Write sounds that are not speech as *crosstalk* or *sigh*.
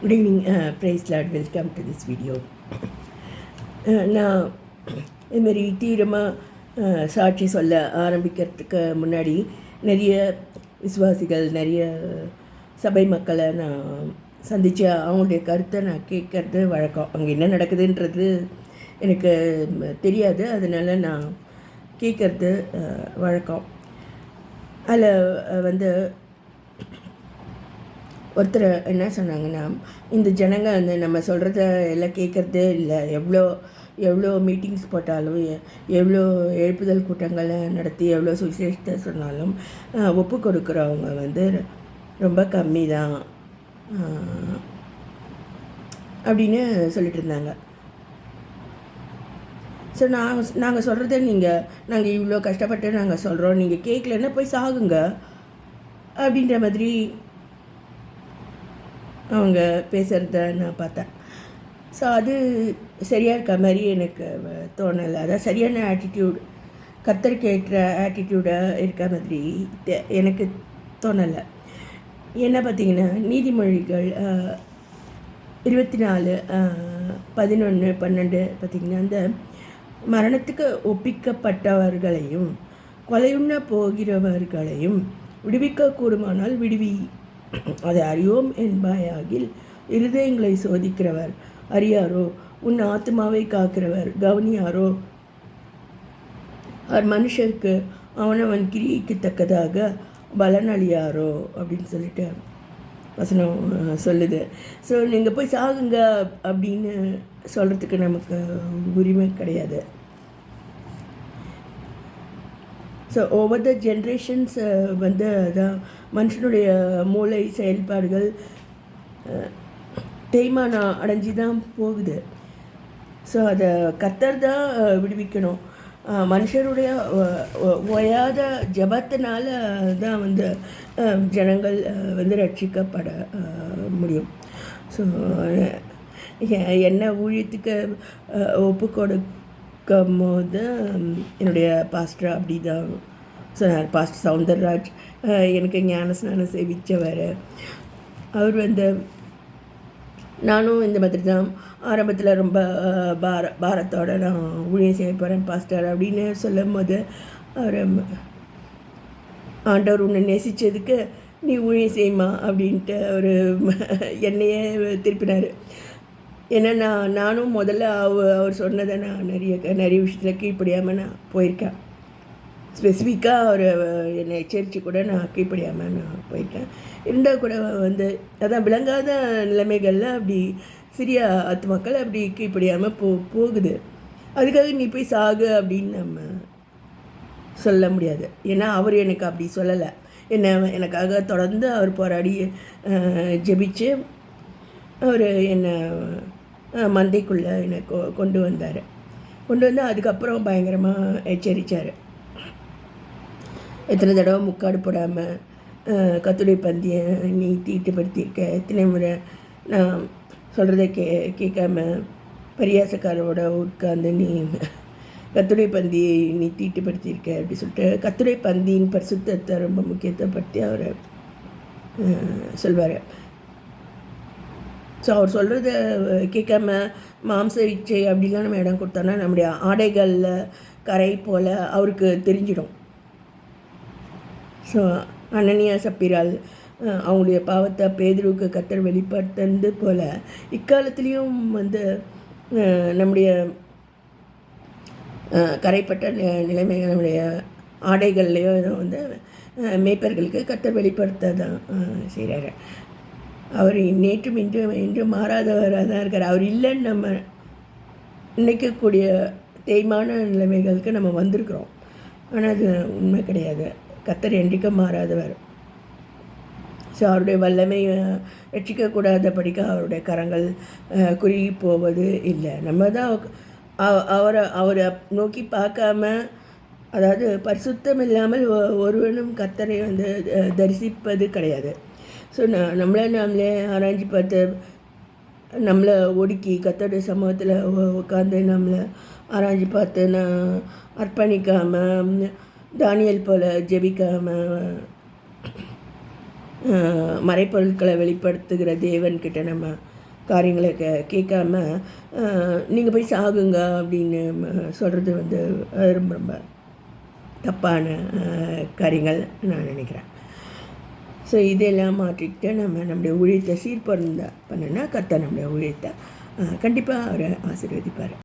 Good evening praise lord welcome to this video நான் இதுமாரி தீவிரமாக சாட்சி சொல்ல ஆரம்பிக்கிறதுக்கு முன்னாடி நிறைய விசுவாசிகள் நிறைய சபை மக்களை நான் சந்தித்து அவங்களுடைய கருத்தை நான் கேட்கறது வழக்கம். அங்கே என்ன நடக்குதுன்றது எனக்கு தெரியாது. அதனால் நான் கேட்கறது uh, வழக்கம். அதில் uh, வந்து ஒருத்தர் என்ன சொன்னாங்கன்னா இந்த ஜனங்க வந்து நம்ம சொல்கிறத எல்லாம் கேட்குறதே இல்லை. எவ்வளோ எவ்வளோ மீட்டிங்ஸ் போட்டாலும் எ- எவ்வளோ எழுப்புதல் கூட்டங்களை நடத்தி எவ்வளோ சுவிசேஷத்தை சொன்னாலும் ஒப்பு கொடுக்குறவங்க வந்து ரொம்ப கம்மி தான் அப்படின்னு சொல்லிட்டு இருந்தாங்க. ஸோ நான் நாங்கள் சொல்கிறத நீங்கள் நாங்கள் இவ்வளோ கஷ்டப்பட்டு நாங்கள் சொல்கிறோம் நீங்கள் கேட்கலன்னா போய் சாகுங்க. அப்படின்ற மாதிரி அவங்க பேசுகிறத நான் பார்த்தேன். ஸோ அது சரியாக இருக்க மாதிரி எனக்கு தோணலை. அதான் சரியான ஆட்டிடியூட் கத்தருக்கு ஏற்ற ஆட்டிடியூடாக இருக்க மாதிரி தெ- எனக்கு தோணலை. என்ன பார்த்தீங்கன்னா நீதிமொழிகள் இருபத்தி நாலு பதினொன்று பன்னெண்டு பார்த்திங்கன்னா அந்த மரணத்துக்கு ஒப்பிக்கப்பட்டவர்களையும் கொலையுண்ண போகிறவர்களையும் விடுவிக்க கூடுமானால் விடுவி அதை அறியோம் என்பாயாகில் இருதயங்களை சோதிக்கிறவர். அறியாரோ? உன் ஆத்மாவை காக்கிறவர். கவனியாரோ? அவர் மனுஷருக்கு அவனவன் கிரியைக்கு தக்கதாக பலன் அப்படின்னு சொல்லிட்டு வசனம் சொல்லுது. ஸோ நீங்கள் போய் சாகுங்க அப்படின்னு சொல்கிறதுக்கு நமக்கு உரிமை கிடையாது. So over uh, the generations வந்து அதான் மனுஷனுடைய மூளை செயல்பாடுகள் தேய்மானம் அடைஞ்சி தான் போகுது. ஸோ அதை கத்தர் தான் விடுவிக்கணும். மனுஷருடைய ஓயாத ஜபத்தினால தான் வந்து ஜனங்கள் வந்து ரட்சிக்கப்பட முடியும். ஸோ என்ன ஊழியத்துக்கு ஒப்பு கொடு கொடுக்கும் போது என்னுடைய பாஸ்டர் அப்படி தான் சொன்னார். பாஸ்டர் சவுந்தரராஜ் எனக்கு ஞானஸ்நானம் சேவித்தவர். அவர் வந்து நானும் இந்த மாதிரி தான் ஆரம்பத்தில் ரொம்ப பார பாரத்தோட நான் ஊழியம் செய்ய போகிறேன் பாஸ்டர் அப்படின்னு சொல்லும் போது அவர் ஆண்டவர் உன்னை நேசித்ததுக்கு நீ ஊழியம் செய்யுமா அப்படின்ட்டு அவர் *laughs* என்னையே திருப்பினார். ஏன்னா நான் நானும் முதல்ல அவ அவர் சொன்னதை நான் நிறைய நிறைய விஷயத்தில் கீழ்ப்படியாமல் நான் போயிருக்கேன். ஸ்பெசிஃபிக்காக அவர் என்னை எச்சரித்து கூட நான் கீழ்ப்படியாமல் நான் போயிருக்கேன். இருந்தால் கூட வந்து அதான் விளங்காத நிலைமைகளில் அப்படி சிறிய ஆத்மாக்கள் அப்படி கீழ்ப்படியாமல் போ போகுது. அதுக்காக நீ போய் சாகு அப்படின்னு நம்ம சொல்ல முடியாது. ஏன்னா அவர் எனக்கு அப்படி சொல்லலை. என்ன எனக்காக தொடர்ந்து அவர் போராடி ஜெபிச்சு அவர் என்னை மந்தைக்குள்ளே என்னை கொ கொண்டு வந்தார். கொண்டு வந்து அதுக்கப்புறம் பயங்கரமாக எச்சரித்தார் எத்தனை தடவை முக்காடு போடாமல் கத்துடைய பந்தியை நீ தீட்டுப்படுத்தியிருக்க. எத்தனை முறை நான் சொல்கிறத கே கேட்காம பரியாசக்காரோட உட்கார்ந்து நீ கத்துடை பந்தியை நீ தீட்டுப்படுத்தியிருக்க அப்படி சொல்லிட்டு கத்துடை பந்தியின் பரிசுத்தத்தை ரொம்ப முக்கியத்துவப்படுத்தி அவர் சொல்வார். ஸோ அவர் சொல்கிறத கேட்காம மாம்ச இச்சை அப்படிலாம் நம்ம இடம் கொடுத்தோன்னா நம்முடைய ஆடைகளில் கரை போல் அவருக்கு தெரிஞ்சிடும். ஸோ அனனியா சப்பிரால் அவங்களுடைய பாவத்தை பேதுருவுக்கு கத்தர் வெளிப்படுத்தது போல் இக்காலத்துலேயும் வந்து நம்முடைய கரைப்பட்ட நிலைமை நிலைமைகள் நம்முடைய ஆடைகள்லையோ வந்து மேய்ப்பர்களுக்கு கத்தர் வெளிப்படுத்த தான் செய்கிறாரு அவர் நேற்றும் இன்றும் இன்றும் மாறாதவராக தான் இருக்கார். அவர் இல்லைன்னு நம்ம நினைக்கக்கூடிய தேய்மான நிலைமைகளுக்கு நம்ம வந்திருக்கிறோம். ஆனால் அது உண்மை கிடையாது. கத்தர் என்றைக்கும் மாறாதவர். ஸோ அவருடைய வல்லமை ரட்சிக்கக்கூடாத படிக்க அவருடைய கரங்கள் குறுகி போவது இல்லை. நம்ம தான் அவரை அவரை நோக்கி பார்க்காம அதாவது பரிசுத்தம் இல்லாமல் ஒருவனும் கத்தரை வந்து தரிசிப்பது கிடையாது. ஸோ ந நம்மளை நாமளே ஆராய்ஞ்சு பார்த்து நம்மளை ஒடுக்கி கத்தோடைய சமூகத்தில் உட்காந்து நம்மளை ஆராய்ஞ்சு பார்த்து நான் அர்ப்பணிக்காமல் தானியல் போல் ஜெபிக்காமல் மறைப்பொருட்களை வெளிப்படுத்துகிற தேவன்கிட்ட நம்ம காரியங்களை கே கேட்காம நீங்கள் போய் சாகுங்க அப்படின்னு சொல்கிறது வந்து ரொம்ப ரொம்ப தப்பான காரியங்கள் நான் நினைக்கிறேன். ஸோ இதெல்லாம் மாற்றிக்கிட்டு நம்ம நம்முடைய ஊழியத்தை சீர்பொருந்த பண்ணுனா கத்த நம்முடைய ஊழியத்தை கண்டிப்பாக அவரை ஆசீர்வதிப்பார்.